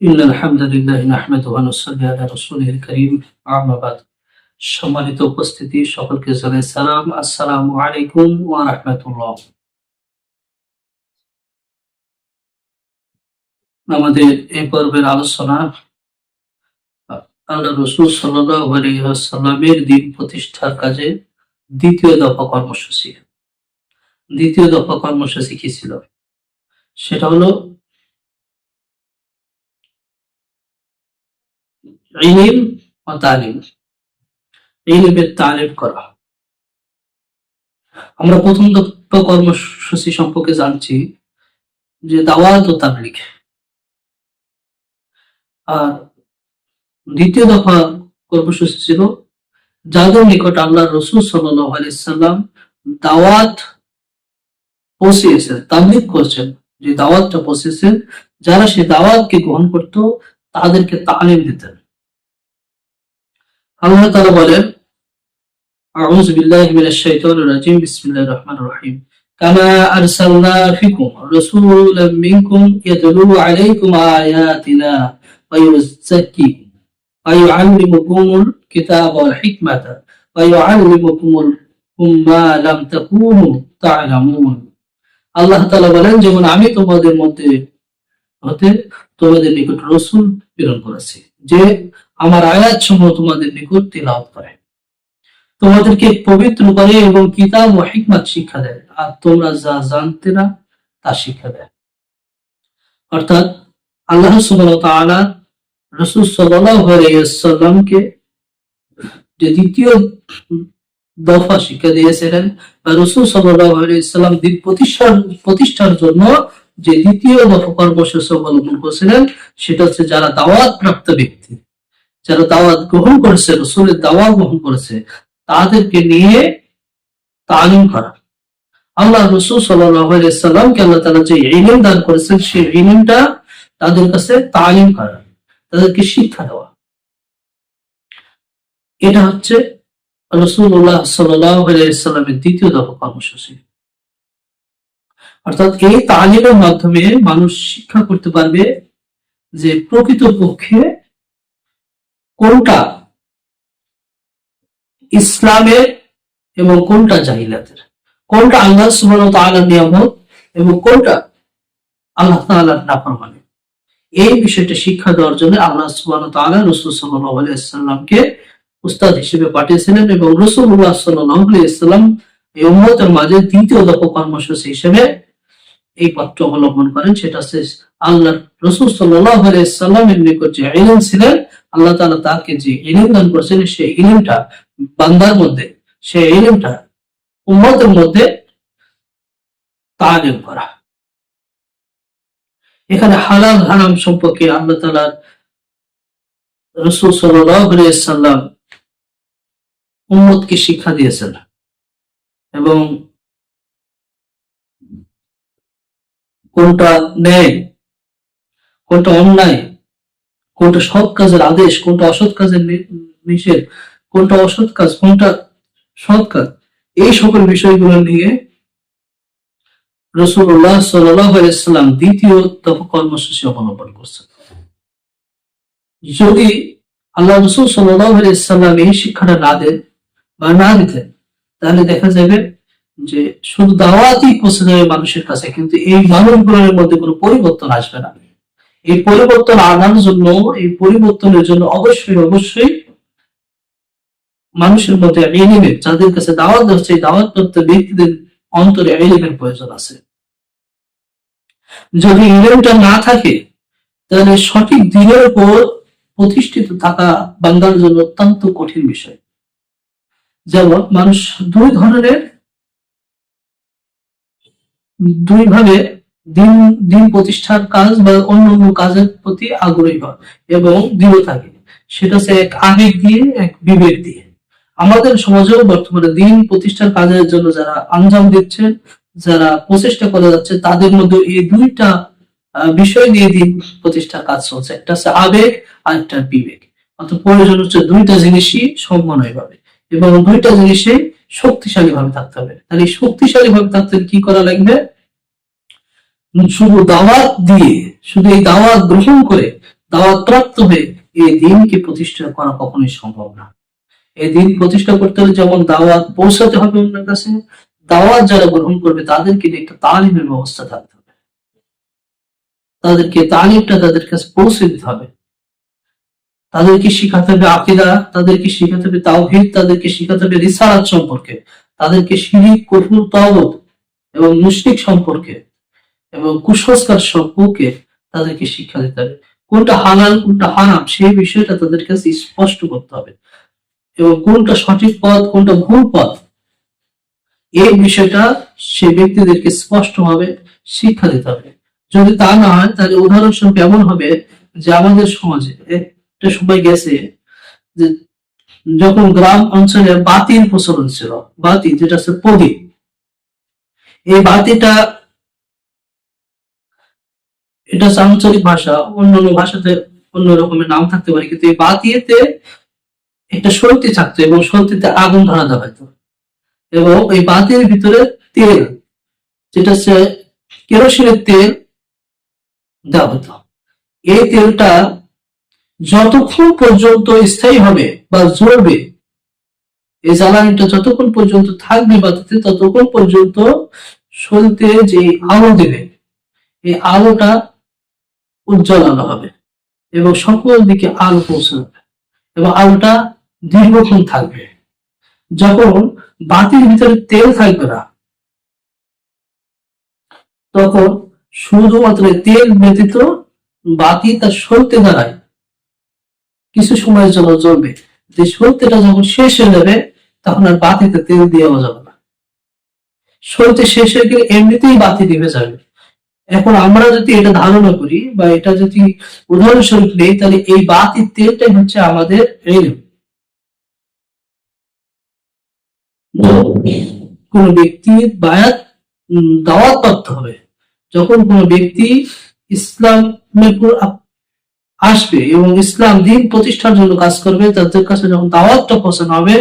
In আলহামদুলিল্লাহ আহমেদ ওয়া নুসাল্লি আলা সম্মানিত উপস্থিতি, সকলকে জানাই সালাম। আসসালামু আলাইকুম ওয়া আমাদের এই পর্বের আলোচনা, আল্লাহ রসুল সাল্লাল্লাহু আলাইহি দিন প্রতিষ্ঠার কাজে দ্বিতীয় দফা কর্মসূচি। দ্বিতীয় দফা কর্মসূচি কি ছিল? সেটা হলো ইলিম ও তালিম। ইলিমের তালিম করা। আমরা প্রথম দফা কর্মসূচি সম্পর্কে জানছি যে দাওয়াত ও তাবলিগ। আর দ্বিতীয় দফা কর্মসূচি ছিল যাদের নিকট আল্লাহ রসুল সাল্লাহ আলাইসাল্লাম দাওয়াত পৌঁছিয়েছেন, তাবলিগ করছেন। যে দাওয়াতটা পৌঁছেছেন যারা সেই দাওয়াতকে গ্রহণ করত, তাদেরকে তালিম দিতেন। আল্লাহ তাআলা বলেন, আউযু বিল্লাহি মিনাশ শাইতানির রাজিম, বিসমিল্লাহির রহমানির রহিম। কামা আরসালনা ফিকুম রাসূলাম মিনকুম ইয়াতলু আলাইকুম আয়াতিনা ওয়া ইউযাক্কিকুম ওয়া ইউআল্লিমুকুমুল কিতাবা ওয়াল হিকমাতা ওয়া ইউআল্লিমুকুমুল মা লাম তাকুনু তা'লামুন। আল্লাহ তাআলা বলেন, যেমন আমি তোমাদের মধ্যে হতে তোমাদের নিকট রসুল প্রেরণ করেছি, যে আমার আয়াত সমূহ তোমাদের নিকট তিলাওয়াত করে। তোমাদেরকে পবিত্র করে এবং কিতাব ও হিকমত শিক্ষা দেয়, আর তোমরা যা জানতে না, তা শিক্ষা দেয়। অর্থাৎ আল্লাহ তাআলা রাসূল ওয়াসাল্লামকে যে দ্বিতীয় দফা শিক্ষা দিয়েছিলেন বা রসুল আলাইহি দিন প্রতিষ্ঠার প্রতিষ্ঠার জন্য যে দ্বিতীয় দফা কর্মসূচি অবলম্বন করেছিলেন, সেটা হচ্ছে যারা দাওয়াত প্রাপ্ত ব্যক্তি। যারা দাওয়াত গ্রহণ করেছে, রসুলের দাওয়াত গ্রহণ করেছে, তাদেরকে নিয়ে তালিম করা। আল্লাহ রসুল সাল্লামকে আল্লাহ তালা যে ইলিম দান করেছেন, সেই ইলিমটা তাদের কাছে তালিম করা, তাদেরকে শিক্ষা দেওয়া। এটা হচ্ছে রসুল্লাহ সাল্লামের দ্বিতীয় দফা কর্মসূচি। অর্থাৎ এই তালিমের মাধ্যমে মানুষ শিক্ষা করতে পারবে যে প্রকৃত পক্ষে কোনটা ইসলামের এবং কোনটা জাহিলাতের? কোনটা আল্লাহ সুবাহ তাআলার নিয়ামত এবং কোনটা আল্লাহ তাআলার নাফরমানি? এই বিষয়টা শিক্ষা দেওয়ার জন্য আল্লাহ সুবাহ তাআলা রসুল সাল্লাল্লাহু আলাইহি সাল্লামকে উস্তাদ হিসেবে পাঠিয়েছিলেন এবং রসুল্লাহ সাল্লাল্লাহু আলাইহি সাল্লাম এই উম্মতের মাঝে দ্বিতীয় দফা কর্মসূচি হিসেবে এই পত্র অবলম্বন করেন। সেটা হচ্ছে আল্লাহ রসুল সাল্লাহ সাল্লামের নিকট যে ইলিম ছিলেন আল্লাহ তালা তাকে যে ইলিম দান করেছিলেন সেই ইলিমটা বান্দার মধ্যে, সেই ইলিমটা উম্মতের মধ্যে তালিম করা। এখানে হালাল হারাম সম্পর্কে আল্লাহ তালার রসুল সাল্লাম উম্মতকে শিক্ষা দিয়েছেন এবং কোনটা ন্যায়, কোনটা অন্যায় কোনটা সৎ কাজের আদেশ, কোনটা অসৎ কাজের নিষেধ, কোনটা অসৎ কাজ, কোনটা সৎ কাজ? এই সকল বিষয়গুলো নিয়ে রসুল্লাহ সাল্লাম দ্বিতীয় কর্মসূচি অবলম্বন করছেন। যদি আল্লাহ রসুল সাল্লাম এই শিক্ষাটা না দেন বা না দিতেন, তাহলে দেখা যাবে যে শুধু দাওয়াতই পৌঁছে যাবে মানুষের কাছে, কিন্তু এই মানুষগুলোর মধ্যে কোনো পরিবর্তন আসবে না। এই পরিবর্তন আনার জন্য, এই পরিবর্তনের জন্য অবশ্যই অবশ্যই মানুষের মধ্যে এলিমের যাদের কাছে দাওয়াত হচ্ছে, এই দাওয়াত প্রাপ্ত ব্যক্তিদের অন্তরে এলিমের প্রয়োজন আছে। যদি ইলেমটা না থাকে, তাহলে সঠিক দিনের উপর প্রতিষ্ঠিত থাকা বান্দার জন্য অত্যন্ত কঠিন বিষয়। যেমন মানুষ দুই ধরনের দুই ভাবে দিন দিন প্রতিষ্ঠার কাজ বা অন্য অন্য কাজের প্রতি আগ্রহী হয় এবং দৃঢ় থাকে সেটা হচ্ছে এক আবেগ দিয়ে, এক বিবেক দিয়ে। আমাদের সমাজেও বর্তমানে দিন প্রতিষ্ঠার কাজের জন্য যারা আঞ্জাম দিচ্ছেন, যারা প্রচেষ্টা করে যাচ্ছে, তাদের মধ্যে এই দুইটা বিষয় দিয়ে দিন প্রতিষ্ঠার কাজ চলছে। একটা হচ্ছে আবেগ আর একটা বিবেক। অর্থাৎ প্রয়োজন হচ্ছে দুইটা জিনিসই সমন্বয় ভাবে এবং দুইটা জিনিসই শক্তিশালী ভাবে থাকতে হবে। তাহলে শক্তিশালী ভাবে থাকতে কি করা লাগবে? শুধু দাওয়াত দিয়ে, শুধু এই দাওয়াত গ্রহণ করে দাওয়াত প্রাপ্ত হয়ে এই দিনকে প্রতিষ্ঠা করা কখনোই সম্ভব না। এই দিন প্রতিষ্ঠা করতে হলে যেমন দাওয়াত পৌঁছাতে হবে অন্যের কাছে, দাওয়াত যারা গ্রহণ করবে তাদেরকে একটা তালিমের ব্যবস্থা থাকতে হবে। তাদেরকে তালিমটা তাদের কাছে পৌঁছে দিতে হবে। তাদেরকে শিখাতে হবে আকিদা, তাদেরকে শিখাতে হবে তাওহিদ, তাদেরকে শিখাতে হবে রিসালাত সম্পর্কে, তাদেরকে শিরিক, কঠোর তাওত এবং মুশরিক সম্পর্কে। এবং কুসংস্কার সম্পর্কে তাদেরকে শিক্ষা দিতে হবে। কোনটা হালাল, কোনটা হারাম, সেই বিষয়টা তাদের কাছে স্পষ্ট করতে হবে। এবং কোনটা সঠিক পথ, কোনটা ভুল পথ, এই বিষয়টা সে ব্যক্তিদেরকে স্পষ্টভাবে শিক্ষা দিতে হবে। যদি তা না হয়, তাহলে উদাহরণস্বরূপ এমন হবে যে আমাদের সমাজে একটা সময় গেছে যে যখন গ্রাম অঞ্চলে বাতির প্রচলন ছিল, বাতি যেটা হচ্ছে প্রদীপ, এই বাতিটা এটা হচ্ছে আঞ্চলিক ভাষা, অন্য অন্য ভাষাতে অন্য রকমের নাম থাকতে পারে, কিন্তু এই বাতিতে একটা সলতি থাকতো এবং সলতিতে আগুন ধরা দেওয়া হতো এবং এই বাতির ভিতরে তেল, যেটা হচ্ছে কেরোসিনের তেল দেওয়া হতো। এই তেলটা যতক্ষণ পর্যন্ত স্থায়ী হবে বা জ্বলবে, এই জ্বালানিটা যতক্ষণ পর্যন্ত থাকবে বাতিতে ততক্ষণ পর্যন্ত সলতে যে আলো দেবে, এই আলোটা উজ্জ্বলানো হবে এবং সকল দিকে আলো পৌঁছাবে এবং আলোটা দীর্ঘক্ষণ থাকবে। যখন বাতির ভিতরে তেল থাকবে না, তখন শুধুমাত্র তেল ব্যতীত বাতি তার সলতে দাঁড়ায়। কিছু সময়ের জন্য জ্বলবে। যে সলতেটা যখন শেষ হয়ে যাবে, তখন আর বাতিতে তেল দেওয়া যাবে না। সলতে শেষ হয়ে গেলে এমনিতেই বাতি নিভে যাবে। এখন আমরা যদি এটা ধারণা করি বা এটা যদি উদাহরণস্বরূপ নেই তাহলে এই বাতির তেলটাই হচ্ছে আমাদের এলম কোন ব্যক্তির বায়াত দাওয়াত প্রাপ্ত হবে। যখন কোন ব্যক্তি ইসলামের আসবে এবং ইসলাম দিন প্রতিষ্ঠার জন্য কাজ করবে তাদের কাছে যখন দাওয়াতটা পছন্দ হবে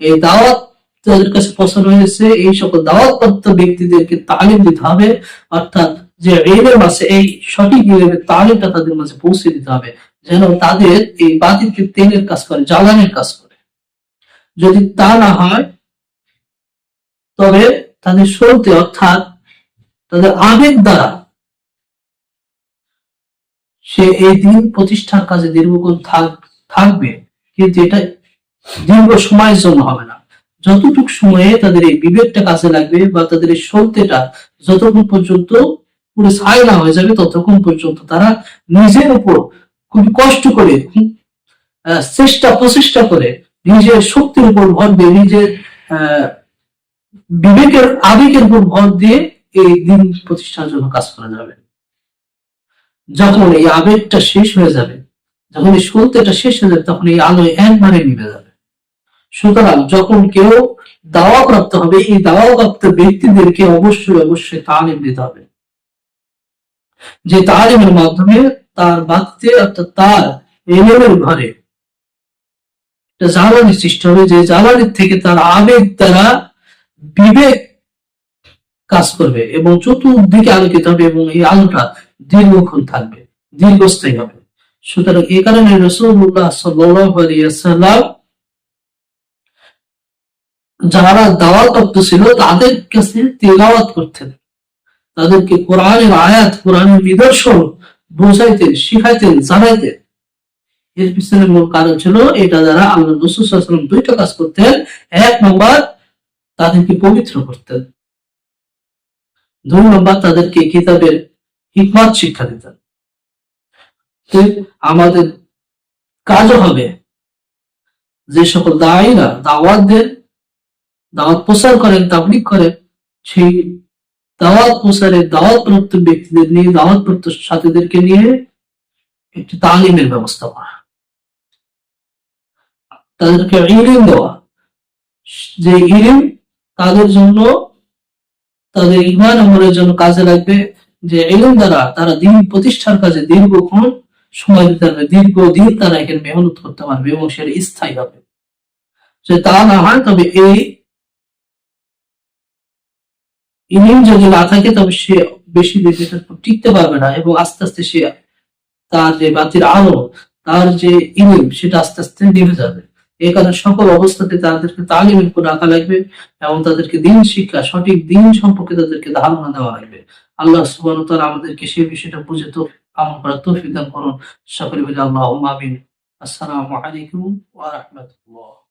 এই দাওয়াত তাদের কাছে পছন্দ হয়েছে এই সকল দাওয়াতপ্রাপ্ত ব্যক্তিদেরকে তালিম দিতে হবে অর্থাৎ যে এলেম আছে এই সঠিক ইলেমের তাদের মাঝে পৌঁছে দিতে হবে, যেন তাদের এই বাতিলকে তেলের কাজ করে, জ্বালানির কাজ করে। যদি তা না হয়, তবে তাদের অর্থাৎ তাদের আবেগ দ্বারা সে এই দিন প্রতিষ্ঠার কাজে দীর্ঘক্ষণ থাক- থাকবে, কিন্তু এটা দীর্ঘ সময়ের জন্য হবে না। যতটুকু সময়ে তাদের এই বিবেকটা কাজে লাগবে বা তাদের এই সলতেটা যতক্ষণ পর্যন্ত পুরো না হয়ে যাবে ততক্ষণ পর্যন্ত। তারা নিজের উপর খুব কষ্ট করে চেষ্টা, প্রচেষ্টা করে নিজের শক্তির উপর ভর দিয়ে, নিজের বিবেকের, আবেগের উপর ভর দিয়ে এই দিন প্রতিষ্ঠার জন্য কাজ করা যাবে। যখন এই আবেগটা শেষ হয়ে যাবে, যখন এই সলতেটা শেষ হয়ে যাবে, তখন এই আলোয় একবারে নিভে যাবে। সুতরাং যখন কেউ দাওয়া প্রাপ্ত হবে, এই দাওয়া প্রাপ্ত ব্যক্তিদেরকে অবশ্যই অবশ্যই তালিম দিতে হবে। যে তালিমের মাধ্যমে তার বাক্যে অর্থাৎ তার এলেমের ঘরে জ্বালানি সৃষ্টি হবে, যে জ্বালানির থেকে তার আবেগ দ্বারা বিবেক কাজ করবে এবং চতুর্দিকে আলোকিত হবে এবং এই আলোটা দীর্ঘক্ষণ থাকবে, দীর্ঘস্থায়ী হবে। সুতরাং এই কারণে রসুল্লাহ সাল্লাম যারা দাওয়াত ছিল তাদের কাছে তেলাওয়াত করতেন। তাদেরকে কোরআনের আয়াত, কোরআনের নিদর্শন বোঝাইতেন শিখাইতেন জানাইতেন এর পিছনে মূল কারণ ছিল, এটা দ্বারা আল্লাহ রসুল দুইটা কাজ করতেন। এক নম্বর, তাদেরকে পবিত্র করতেন। দুই নম্বর, তাদেরকে কিতাবের হিকমত শিক্ষা দিতেন। আমাদের কাজও হবে যে সকল দায়ীরা দাওয়াত দেন, দাওয়াত প্রচার করেন তাবলিক করেন, সেই দাওয়াত প্রচারে দাওয়াত প্রাপ্ত ব্যক্তিদের নিয়ে দাওয়াত প্রাপ্ত সাথীদেরকে নিয়ে একটি তালিমের ব্যবস্থা করা। তাদেরকে ইলিম দেওয়া। যে ইলিম তাদের জন্য, তাদের ইমান আমলের জন্য কাজে লাগবে। যে এলম দ্বারা তারা দিন প্রতিষ্ঠার কাজে দীর্ঘক্ষণ সময় দিতে পারবে, দীর্ঘদিন তারা এখানে মেহনত করতে পারবে এবং সেটা স্থায়ী হবে। যে তা না হয়, তবে এই ইলিম যদি না থাকে, তবে সে বেশি দিন টিকতে পারবে না এবং আস্তে আস্তে সে তার যে বাতির আলো, তার যে ইলিম, সেটা আস্তে আস্তে নিভে যাবে। এই কারণে সকল অবস্থাতে তাদেরকে তালিমের উপর রাখা লাগবে এবং তাদেরকে দিন শিক্ষা, সঠিক দিন সম্পর্কে তাদেরকে ধারণা দেওয়া লাগবে। আল্লাহ সুবহান ওয়া আমাদেরকে সেই বিষয়টা বুঝে তো আমল করার তৌফিক দান করুন। সকলে বলে আল্লাহ আসসালামু আলাইকুম ওয়া রাহমাতুল্লাহ।